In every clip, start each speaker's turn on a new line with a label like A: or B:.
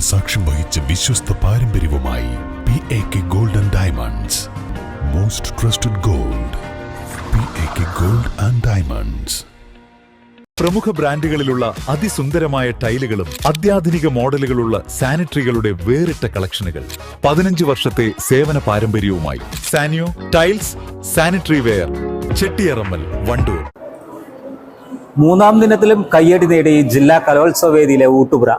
A: സാക്ഷ്യം വഹിച്ച വിശ്വസ്ത പാരമ്പര്യവുമായി P A K gold and diamonds most trusted gold P A K gold and diamonds
B: പ്രമുഖ ബ്രാൻഡുകളിലുള്ള അതിസുന്ദരമായ ടൈലുകളും അത്യാധുനിക മോഡലുകളുള്ള സാനിറ്ററികളുടെ വേറിട്ട കളക്ഷനുകൾ പതിനഞ്ച് വർഷത്തെ സേവന പാരമ്പര്യവുമായി Saniyo tiles sanitary ware Chettiyarammal Wandoor.
C: മൂന്നാം ദിനത്തിലും കയ്യടി നേടി ജില്ലാ കലോത്സവ വേദിയിലെ ഊട്ടുപുര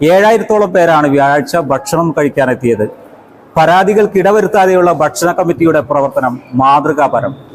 C: ഏഴായിരത്തോളം പേരാണ് വ്യാഴാഴ്ച ഭക്ഷണം കഴിക്കാനെത്തിയത്. പരാതികൾക്ക് ഇടവരുത്താതെയുള്ള ഭക്ഷണ കമ്മിറ്റിയുടെ പ്രവർത്തനം മാതൃകാപരം.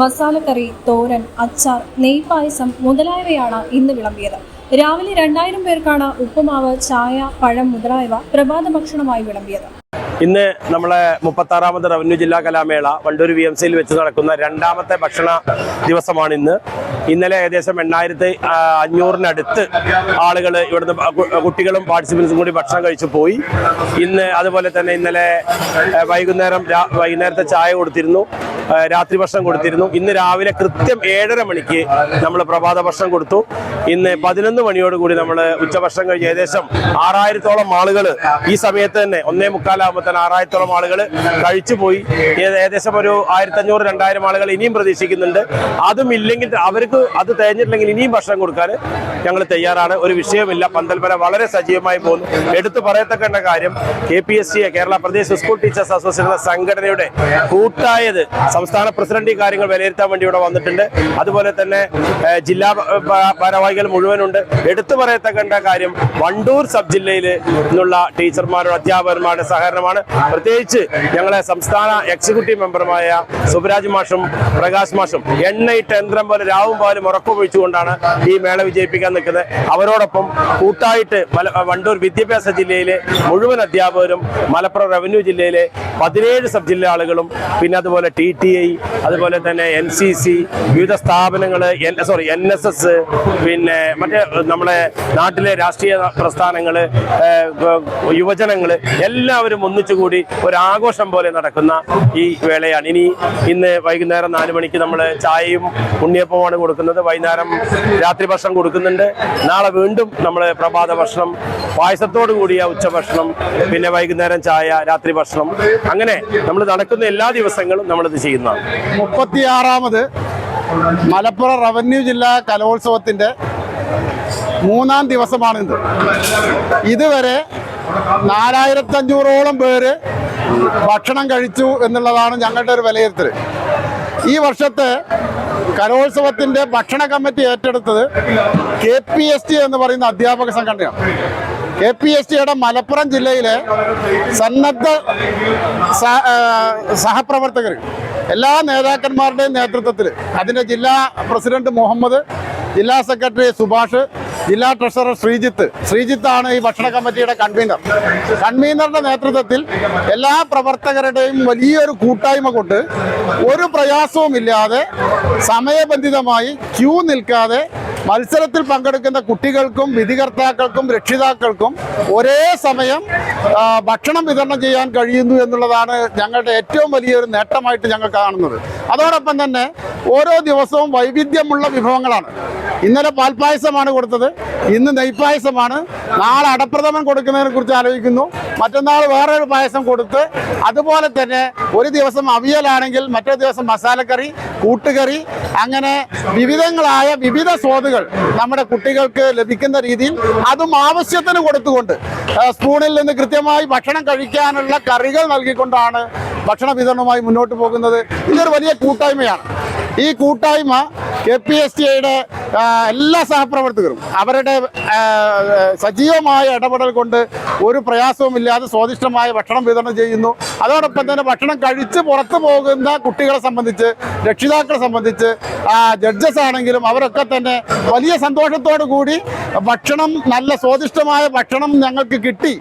D: മസാലക്കറി തോരൻ അച്ചാർ നെയ്പായസം മുതലായവയാണ് ഇന്ന് വിളമ്പിയത്. രാവിലെ രണ്ടായിരം പേർക്കാണ് ഉപ്പുമാവ് ചായ പഴം മുതലായവ പ്രഭാത ഭക്ഷണമായി വിളമ്പിയത്.
E: ഇന്ന് നമ്മളെ മുപ്പത്താറാമത് റവന്യൂ ജില്ലാ കലാമേള വണ്ടൂർ വി എം സിയിൽ വെച്ച് നടക്കുന്ന രണ്ടാമത്തെ ഭക്ഷണ ദിവസമാണ് ഇന്ന്. ഇന്നലെ ഏകദേശം എണ്ണായിരത്തി അഞ്ഞൂറിനടുത്ത് ആളുകൾ ഇവിടുന്ന് കുട്ടികളും പാർട്ടിസിപ്പൻസും കൂടി ഭക്ഷണം കഴിച്ചു പോയി. ഇന്ന് അതുപോലെ തന്നെ ഇന്നലെ വൈകുന്നേരം വൈകുന്നേരത്തെ ചായ കൊടുത്തിരുന്നു രാത്രി ഭക്ഷണം കൊടുത്തിരുന്നു. ഇന്ന് രാവിലെ കൃത്യം ഏഴര മണിക്ക് നമ്മൾ പ്രഭാത ഭക്ഷണം കൊടുത്തു. ഇന്ന് പതിനൊന്ന് മണിയോടുകൂടി നമ്മൾ ഉച്ചഭക്ഷണം കഴിഞ്ഞ് ഏകദേശം ആറായിരത്തോളം ആളുകൾ ഈ സമയത്ത് തന്നെ ഒന്നേ മുക്കാലാകുമ്പോൾ തന്നെ ആറായിരത്തോളം ആളുകൾ കഴിച്ചു പോയി. ഏ- ഏകദേശം ഒരു ആയിരത്തഞ്ഞൂറ് രണ്ടായിരം ആളുകൾ ഇനിയും പ്രതീക്ഷിക്കുന്നുണ്ട്. അതും ഇല്ലെങ്കിൽ അവർക്ക് അത് തേഞ്ഞിട്ടില്ലെങ്കിൽ ഇനിയും ഭക്ഷണം കൊടുക്കാൻ ഞങ്ങൾ തയ്യാറാണ്. ഒരു വിഷയമില്ല പന്തൽപര വളരെ സജീവമായി പോകുന്നു. എടുത്തു പറയത്തക്കേണ്ട കാര്യം K P S C Kerala Pradesh school teachers association എന്ന സംഘടനയുടെ കൂട്ടായത് സംസ്ഥാന പ്രസിഡന്റ് ഈ കാര്യങ്ങൾ വിലയിരുത്താൻ വേണ്ടി ഇവിടെ വന്നിട്ടുണ്ട്. അതുപോലെ തന്നെ ജില്ലാ ഭാരവാഹികൾ മുഴുവനുണ്ട്. എടുത്തു പറയത്തക്കേണ്ട കാര്യം വണ്ടൂർ സബ് ജില്ലയിൽ നിന്നുള്ള ടീച്ചർമാരുടെ അധ്യാപകന്മാരുടെ സഹകരണമാണ്. പ്രത്യേകിച്ച് ഞങ്ങളെ സംസ്ഥാന എക്സിക്യൂട്ടീവ് മെമ്പറുമായ സുബരാജ് മാഷും പ്രകാശ് മാഷും എണ്ണയിട്ട് യന്ത്രം പോലെ രാവും പാലും ഉറപ്പുവെച്ചുകൊണ്ടാണ് ഈ മേള വിജയിപ്പിക്കാൻ നിൽക്കുന്നത്. അവരോടൊപ്പം കൂട്ടായിട്ട് വണ്ടൂർ വിദ്യാഭ്യാസ ജില്ലയിലെ മുഴുവൻ അധ്യാപകരും മലപ്പുറം റവന്യൂ ജില്ലയിലെ പതിനേഴ് സബ് ജില്ലാ ആളുകളും പിന്നെ അതുപോലെ ടി ടി ഐ അതുപോലെ തന്നെ എൻ സി സി വിവിധ സ്ഥാപനങ്ങൾ സോറി എൻ എസ് എസ് പിന്നെ മറ്റേ നമ്മളെ നാട്ടിലെ രാഷ്ട്രീയ പ്രസ്ഥാനങ്ങൾ യുവജനങ്ങൾ എല്ലാവരും ഒന്നിച്ചുകൂടി ഒരു ഒരാഘോഷം പോലെ നടക്കുന്ന ഈ വേളയാണ്. ഇനി ഇന്ന് വൈകുന്നേരം നാല് മണിക്ക് നമ്മൾ ചായയും ഉണ്ണിയപ്പവുമാണ് കൊടുക്കുന്നത്. വൈകുന്നേരം രാത്രി ഭക്ഷണം കൊടുക്കുന്നുണ്ട്. നാളെ വീണ്ടും നമ്മൾ പ്രഭാത ഭക്ഷണം പായസത്തോടു കൂടിയ ഉച്ചഭക്ഷണം പിന്നെ വൈകുന്നേരം ചായ രാത്രി ഭക്ഷണം. അങ്ങനെ നമ്മൾ നടക്കുന്ന എല്ലാ ദിവസങ്ങളും നമ്മളിത് ചെയ്യുന്നതാണ്.
F: മുപ്പത്തിയാറാമത് മലപ്പുറം റവന്യൂ ജില്ലാ കലോത്സവത്തിന്റെ മൂന്നാം ദിവസമാണിത്. ഇതുവരെ നാലായിരത്തഞ്ഞൂറോളം പേര് ഭക്ഷണം കഴിച്ചു എന്നുള്ളതാണ് ഞങ്ങളുടെ ഒരു വിലയിരുത്തൽ. ഈ വർഷത്തെ കലോത്സവത്തിന്റെ ഭക്ഷണ കമ്മിറ്റി ഏറ്റെടുത്തത് കെ പി എസ് ടി എന്ന് പറയുന്ന അധ്യാപക സംഘടനയാണ്. കെ പി എസ് ടിയുടെ മലപ്പുറം ജില്ലയിലെ സന്നദ്ധ സഹപ്രവർത്തകർ എല്ലാ നേതാക്കന്മാരുടെയും നേതൃത്വത്തിൽ അതിന്റെ ജില്ലാ പ്രസിഡന്റ് മുഹമ്മദ് ജില്ലാ സെക്രട്ടറി സുഭാഷ് ജില്ലാ ട്രഷറർ ശ്രീജിത്ത്. ശ്രീജിത്താണ് ഈ ഭക്ഷണ കമ്മിറ്റിയുടെ കൺവീനർ. കൺവീനറുടെ നേതൃത്വത്തിൽ എല്ലാ പ്രവർത്തകരുടെയും വലിയൊരു കൂട്ടായ്മ കൊണ്ട് ഒരു പ്രയാസവും ഇല്ലാതെ സമയബന്ധിതമായി ക്യൂ നിൽക്കാതെ മത്സരത്തിൽ പങ്കെടുക്കുന്ന കുട്ടികൾക്കും വിധികർത്താക്കൾക്കും രക്ഷിതാക്കൾക്കും ഒരേ സമയം ഭക്ഷണം വിതരണം ചെയ്യാൻ കഴിയുന്നു എന്നുള്ളതാണ് ഞങ്ങളുടെ ഏറ്റവും വലിയൊരു നേട്ടമായിട്ട് ഞങ്ങൾ കാണുന്നത്. അതോടൊപ്പം തന്നെ ഓരോ ദിവസവും വൈവിധ്യമുള്ള വിഭവങ്ങളാണ്. ഇന്നലെ പാൽപ്പായസമാണ് കൊടുത്തത് ഇന്ന് നെയ്പായസമാണ് നാളെ അടപ്രഥമൻ കൊടുക്കുന്നതിനെ കുറിച്ച് ആലോചിക്കുന്നു. മറ്റന്നാൾ വേറൊരു പായസം കൊടുത്ത് അതുപോലെ തന്നെ ഒരു ദിവസം അവിയലാണെങ്കിൽ മറ്റേ ദിവസം മസാലക്കറി കൂട്ടുകറി അങ്ങനെ വിവിധങ്ങളായ വിവിധ സ്വാദുകൾ നമ്മുടെ കുട്ടികൾക്ക് ലഭിക്കുന്ന രീതിയിൽ അതും ആവശ്യത്തിന് കൊടുത്തുകൊണ്ട് സ്പൂണിൽ നിന്ന് കൃത്യമായി ഭക്ഷണം കഴിക്കാനുള്ള കറികൾ നൽകിക്കൊണ്ടാണ് ഭക്ഷണ വിതരണവുമായി മുന്നോട്ട് പോകുന്നത്. ഇതൊരു വലിയ കൂട്ടായ്മയാണ്. ഈ കൂട്ടായ്മ കെ പി എസ് ടി ഐയുടെ എല്ലാ സഹപ്രവർത്തകരും അവരുടെ സജീവമായ ഇടപെടൽ കൊണ്ട് ഒരു പ്രയാസവുമില്ലാതെ സ്വാദിഷ്ടമായ ഭക്ഷണം വിതരണം ചെയ്യുന്നു. അതോടൊപ്പം തന്നെ ഭക്ഷണം കഴിച്ച് പുറത്തു പോകുന്ന കുട്ടികളെ സംബന്ധിച്ച് രക്ഷിതാക്കളെ സംബന്ധിച്ച് ജഡ്ജസ് ആണെങ്കിലും അവരൊക്കെ തന്നെ വലിയ സന്തോഷത്തോടു കൂടി ഭക്ഷണം നല്ല സ്വാദിഷ്ടമായ ഭക്ഷണം ഞങ്ങൾക്ക് കിട്ടി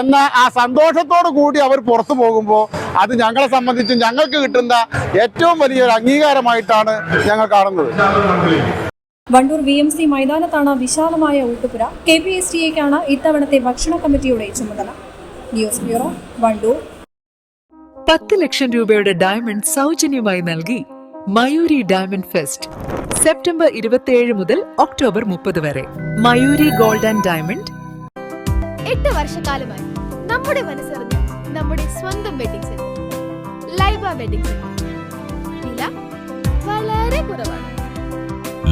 F: എന്ന ആ സന്തോഷത്തോടു കൂടി അവർ പുറത്തു പോകുമ്പോൾ അത് ഞങ്ങളെ സംബന്ധിച്ച് ഞങ്ങൾക്ക് കിട്ടുന്ന ഏറ്റവും വലിയൊരു അംഗീകാരമായിട്ടാണ് ഞങ്ങൾ കാണുന്നത്.
D: വണ്ടൂർ വി എം സി മൈതാനത്താണ് വിശാലമായ ഊട്ടുപുര. കെ പി എസ് ടി എക്കാണ് ഇത്തവണത്തെ ഭക്ഷണ കമ്മിറ്റിയുടെ ചുമതല. News bureau Wandoor.
G: പത്ത് ലക്ഷം രൂപയുടെ ഡയമണ്ട് സൗജന്യമായി നൽകി മയൂരി ഡയമണ്ട് ഫെസ്റ്റ് സെപ്റ്റംബർ ഇരുപത്തിയേഴ് മുതൽ ഒക്ടോബർ മുപ്പത് വരെ. Mayuri gold and diamond.
H: എട്ട് വർഷക്കാലമായി നമ്മുടെ മനസ്സറിഞ്ഞ് നമ്മുടെ സ്വന്തം wedding centre Laiba wedding centre. വില വളരെ കുറവാണ്.